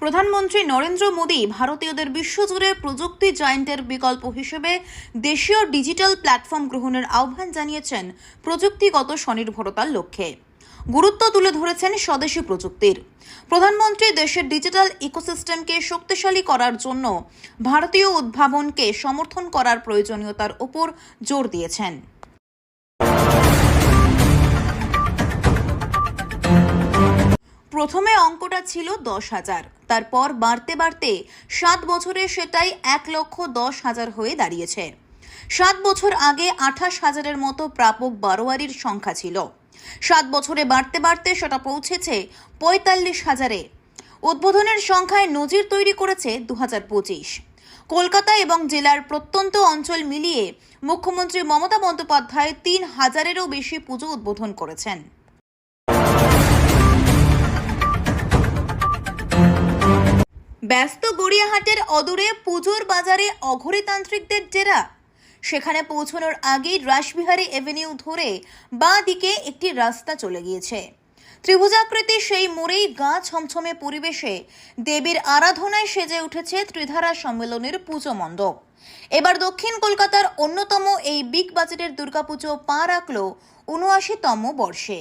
প্রধানমন্ত্রী নরেন্দ্র মোদী ভারতীয়দের বিশ্বজুড়ে প্রযুক্তি জায়েন্টের বিকল্প হিসেবে দেশীয় ডিজিটাল প্ল্যাটফর্ম গ্রহণের আহ্বান জানিয়েছেন প্রযুক্তিগত স্বনির্ভরতার লক্ষ্যে। গুরুত্ব তুলে ধরেছেন স্বদেশি প্রযুক্তির। প্রধানমন্ত্রী দেশের ডিজিটাল ইকোসিস্টেমকে শক্তিশালী করার জন্য ভারতীয় উদ্ভাবনকে সমর্থন করার প্রয়োজনীয়তার উপর জোর দিয়েছেন। প্রথমে অঙ্কটা ছিল দশ হাজার। তারপর বাড়তে বাড়তে সাত বছরে সেটাই এক লক্ষ দশ হাজার হয়ে দাঁড়িয়েছে। সাত বছর আগে আঠাশ হাজারের মতো প্রাপক বারোয়ারির সংখ্যা ছিল। সাত বছরে বাড়তে বাড়তে সেটা পৌঁছেছে পঁয়তাল্লিশ হাজারে। উদ্বোধনের সংখ্যায় নজির তৈরি করেছে দু হাজার পঁচিশ। কলকাতা এবং জেলার প্রত্যন্ত অঞ্চল মিলিয়ে মুখ্যমন্ত্রী মমতা বন্দ্যোপাধ্যায় তিন হাজারেরও বেশি পুজো উদ্বোধন করেছেন। ব্যস্ত গড়িয়াহাটের অদূরে পুজোর বাজারে অঘরিতান্ত্রিকদের ডেরা সেখানে পৌঁছানোর আগেই রাসবিহারী এভিনিউ ধরে বাঁ দিকে একটি রাস্তা চলে গিয়েছে। ত্রিভুজাকৃতি সেই মোড়েই গা ছমছমে পরিবেশে দেবীর আরাধনায় সেজে উঠেছে ত্রিধারা সম্মেলনের পুজো মণ্ডপ। এবার দক্ষিণ কলকাতার অন্যতম এই বিগ বাজেটের দুর্গাপুজো পা রাখল উনআশিতম বর্ষে।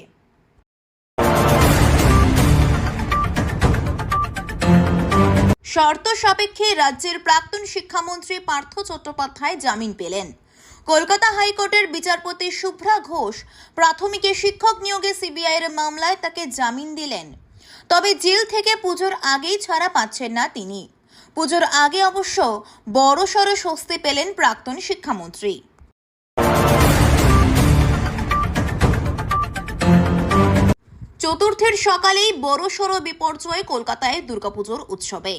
শর্ত সাপেক্ষে রাজ্যের প্রাক্তন শিক্ষামন্ত্রী পার্থ চট্টোপাধ্যায় জামিন পেলেন। কলকাতা হাইকোর্টের বিচারপতি শুভ্রা ঘোষ প্রাথমিকে শিক্ষক নিয়োগে সিবিআইয়ের মামলায় তাকে জামিন দিলেন। তবে জেল থেকে পুজোর আগেই ছাড়া পাচ্ছেন না তিনি। পুজোর আগে অবশ্য বড়সড় স্বস্তি পেলেন প্রাক্তন শিক্ষামন্ত্রী। চতুর্থের সকালেই বড়সড় বিপর্যয় কলকাতায় দুর্গাপুজোর উৎসবে।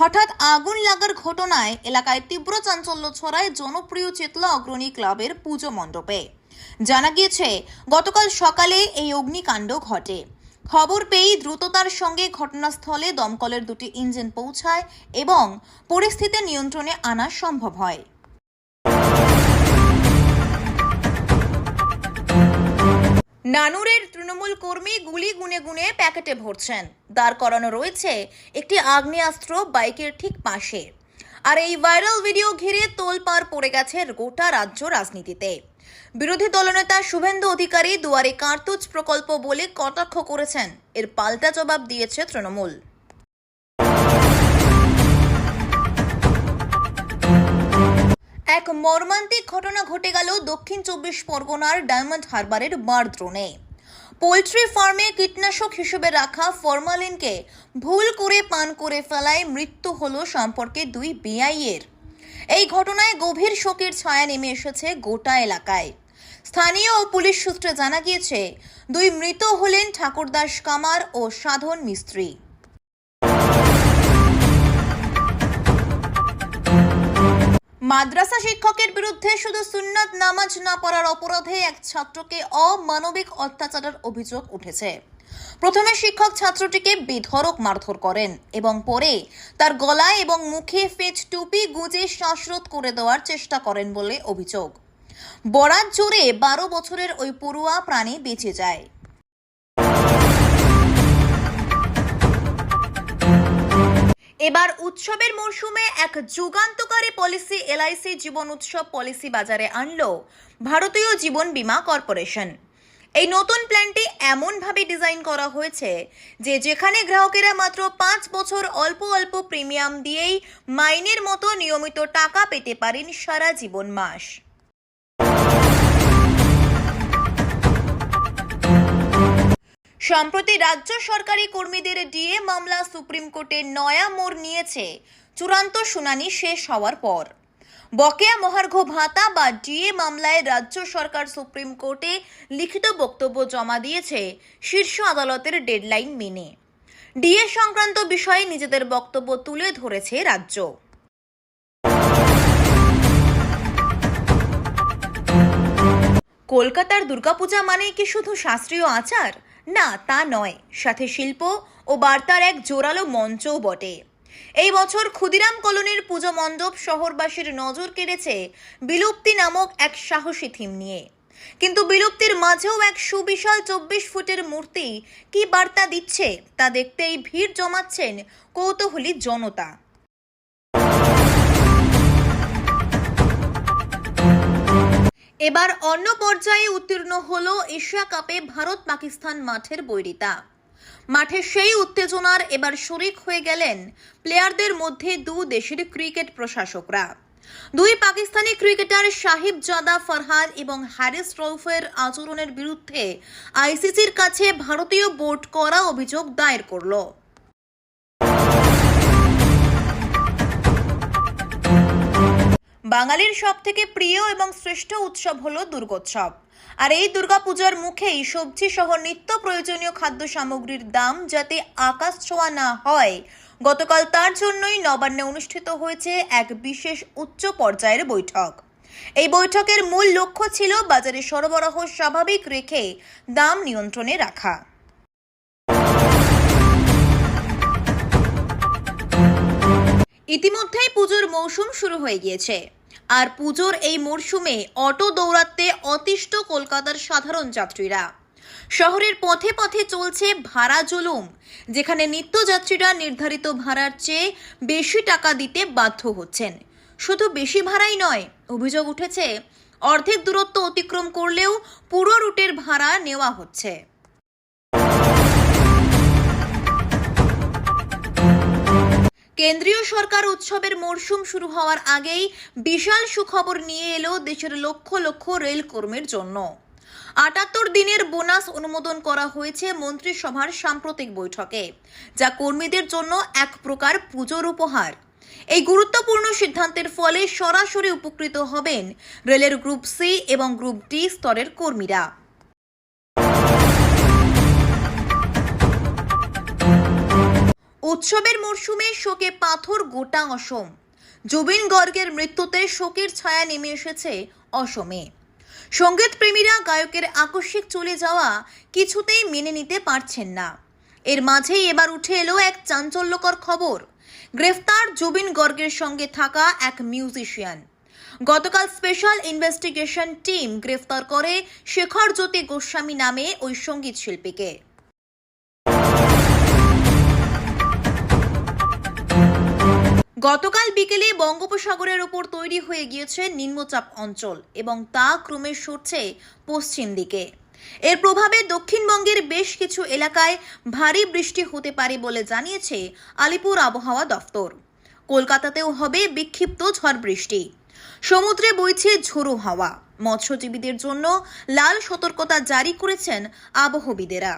হঠাৎ আগুন লাগার ঘটনায় এলাকায় তীব্র চাঞ্চল্য ছড়ায় জনপ্রিয় চেতলা অগ্রণী ক্লাবের পুজো মণ্ডপে। জানা গিয়েছে, গতকাল সকালে এই অগ্নিকাণ্ড ঘটে। খবর পেয়েই দ্রুততার সঙ্গে ঘটনাস্থলে দমকলের দুটি ইঞ্জিন পৌঁছায় এবং পরিস্থিতি নিয়ন্ত্রণে আনা সম্ভব হয়। নানুরের তৃণমূল কর্মী গুলি গুনে গুনে প্যাকেটে ভরছেন। দাঁড় করানো রয়েছে একটি আগ্নেয়াস্ত্র বাইকের ঠিক পাশে। আর এই ভাইরাল ভিডিও ঘিরে তোলপাড় পড়ে গেছে গোটা রাজ্য রাজনীতিতে। বিরোধী দলনেতা শুভেন্দু অধিকারী দুয়ারে কার্তুজ প্রকল্প বলে কটাক্ষ করেছেন। এর পাল্টা জবাব দিয়েছে তৃণমূল। এক মর্মান্তিক ঘটনা ঘটে গেল দক্ষিণ চব্বিশ পরগনার ডায়মন্ড হারবারের বারদ্রোনে পোলট্রি ফার্মে কীটনাশক হিসেবে রাখা ফরমালিনকে ভুল করে পান করে ফেলায় মৃত্যু হলো সম্পর্কে দুই বিআইয়ের এই ঘটনায় গভীর শোকের ছায়া নেমে এসেছে গোটা এলাকায়। স্থানীয় পুলিশ সূত্রে জানা গিয়েছে, দুই মৃত হলেন ঠাকুরদাস কামার ও সাধন মিস্ত্রি। মাদ্রাসা শিক্ষকের বিরুদ্ধে শুধু সুন্নাত নামাজ না পড়ার অপরাধে এক ছাত্রকে অমানবিক অত্যাচারের অভিযোগ উঠেছে। প্রথমে শিক্ষক ছাত্রটিকে বেধড়ক মারধর করেন এবং পরে তার গলায় এবং মুখে ফেজ টুপি গুজে শ্বাসরোধ করে দেওয়ার চেষ্টা করেন বলে অভিযোগ। বরাত জোরে বারো বছরের ওই পড়ুয়া প্রাণে বেঁচে যায়। এবার উৎসবের মরশুমে এক যুগান্তকারী পলিসি, এলআইসি জীবন উৎসব পলিসি বাজারে আনল ভারতীয় জীবন বীমা কর্পোরেশন। এই নতুন প্ল্যানটি এমনভাবে ডিজাইন করা হয়েছে যে যেখানে গ্রাহকেরা মাত্র পাঁচ বছর অল্প অল্প প্রিমিয়াম দিয়েই মাইনের মতো নিয়মিত টাকা পেতে পারেন সারা জীবন মাস সম্প্রতি রাজ্য সরকারি কর্মীদের ডিএ মামলা সুপ্রিম কোর্টে নয়া মোড় নিয়েছে। চূড়ান্ত শুনানি শেষ হওয়ার পর। বকেয়া মহার্ঘ ভাতা বা ডিএ মামলায় রাজ্য সরকার সুপ্রিম কোর্টে লিখিত বক্তব্য জমা দিয়েছে শীর্ষ আদালতের ডেডলাইন মেনে। ডিএ সংক্রান্ত বিষয়ে নিজেদের বক্তব্য তুলে ধরেছে রাজ্য। কলকাতার দুর্গাপূজা মানে কি শুধু শাস্ত্রীয় আচার? না, তা নয়। সাথে শিল্প ও বার্তার এক জোরালো মঞ্চও বটে। এই বছর ক্ষুদিরাম কলোনির পুজো মণ্ডপ শহরবাসীর নজর কেড়েছে বিলুপ্তি নামক এক সাহসী থিম নিয়ে। কিন্তু বিলুপ্তির মাঝেও এক সুবিশাল চব্বিশ ফুটের মূর্তি কি বার্তা দিচ্ছে তা দেখতেই ভিড় জমাচ্ছেন কৌতূহলী জনতা। এবার অন্য পর্যায়ে উত্তীর্ণ হল এশিয়া কাপে ভারত পাকিস্তান মাঠের বৈরিতা। মাঠে সেই উত্তেজনার এবার শরিক হয়ে গেলেন প্লেয়ারদের মধ্যে দু দেশের ক্রিকেট প্রশাসকরা। দুই পাকিস্তানি ক্রিকেটার সাহিব জাদা ফরহাদ এবং হ্যারিস রৌফের আচরণের বিরুদ্ধে আইসিসির কাছে ভারতীয় বোর্ড করা অভিযোগ দায়ের করল। বাঙালির সব থেকে প্রিয় এবং শ্রেষ্ঠ উৎসব হলো দুর্গোৎসব। আর এই দুর্গাপূজার মুখেই সবজি সহ নিত্য প্রয়োজনীয় খাদ্য সামগ্রীর দাম যাতে আকাশ ছোঁয়া না হয়, গতকাল তার জন্যই নবান্নে অনুষ্ঠিত হয়েছে এক বিশেষ উচ্চ পর্যায়ের বৈঠক। এই বৈঠকের মূল লক্ষ্য ছিল বাজারে সরবরাহ স্বাভাবিক রেখে দাম নিয়ন্ত্রণে রাখা। ইতিমধ্যেই পুজোর মৌসুম শুরু হয়ে গিয়েছে। আর পুজোর এই মরশুমে অটো দৌড়াতে অতিষ্ঠ কলকাতার সাধারণ যাত্রীরা। শহরের পথে পথে চলছে ভাড়া জুলুম, যেখানে নিত্যযাত্রীরা নির্ধারিত ভাড়ার চেয়ে বেশি টাকা দিতে বাধ্য হচ্ছেন। শুধু বেশি ভাড়াই নয়, অভিযোগ উঠেছে, অর্ধেক দূরত্ব অতিক্রম করলেও পুরো রুটের ভাড়া নেওয়া হচ্ছে। কেন্দ্রীয় সরকার উৎসবের মরশুম শুরু হওয়ার আগেই বিশাল সুখবর নিয়ে এলো দেশের লক্ষ লক্ষ রেল কর্মীর জন্য। আটাত্তর দিনের বোনাস অনুমোদন করা হয়েছে মন্ত্রিসভার সাম্প্রতিক বৈঠকে, যা কর্মীদের জন্য এক প্রকার পুজোর উপহার। এই গুরুত্বপূর্ণ সিদ্ধান্তের ফলে সরাসরি উপকৃত হবেন রেলের গ্রুপ সি এবং গ্রুপ ডি স্তরের কর্মীরা। উৎসবের মরশুমে শোকে পাথর গোটা অসম। জুবিন গর্গের মৃত্যুতে শোকের ছায়া নেমে এসেছে অসমে। সংগীত প্রেমীরা গায়কের আকস্মিক চলে যাওয়া কিছুতেই মেনে নিতে পারছেন না। এর মাঝেই এবার উঠে এলো এক চাঞ্চল্যকর খবর। গ্রেফতার জুবিন গর্গের সঙ্গে থাকা এক মিউজিশিয়ান। গতকাল স্পেশাল ইনভেস্টিগেশন টিম গ্রেফতার করে শেখর জ্যোতি গোস্বামী নামে ওই সংগীত শিল্পীকে। গতকাল বিকেলে বঙ্গোপসাগরের ওপর তৈরি হয়ে গিয়েছে নিম্নচাপ অঞ্চল এবং তা ক্রমে সরছে পশ্চিম দিকে। এর প্রভাবে দক্ষিণবঙ্গের বেশ কিছু এলাকায় ভারী বৃষ্টি হতে পারে বলে জানিয়েছে আলিপুর আবহাওয়া দফতর। কলকাতাতেও হবে বিক্ষিপ্ত ঝড় বৃষ্টি। সমুদ্রে বইছে ঝোড়ো হাওয়া। মৎস্যজীবীদের জন্য লাল সতর্কতা জারি করেছেন আবহবিদেরা।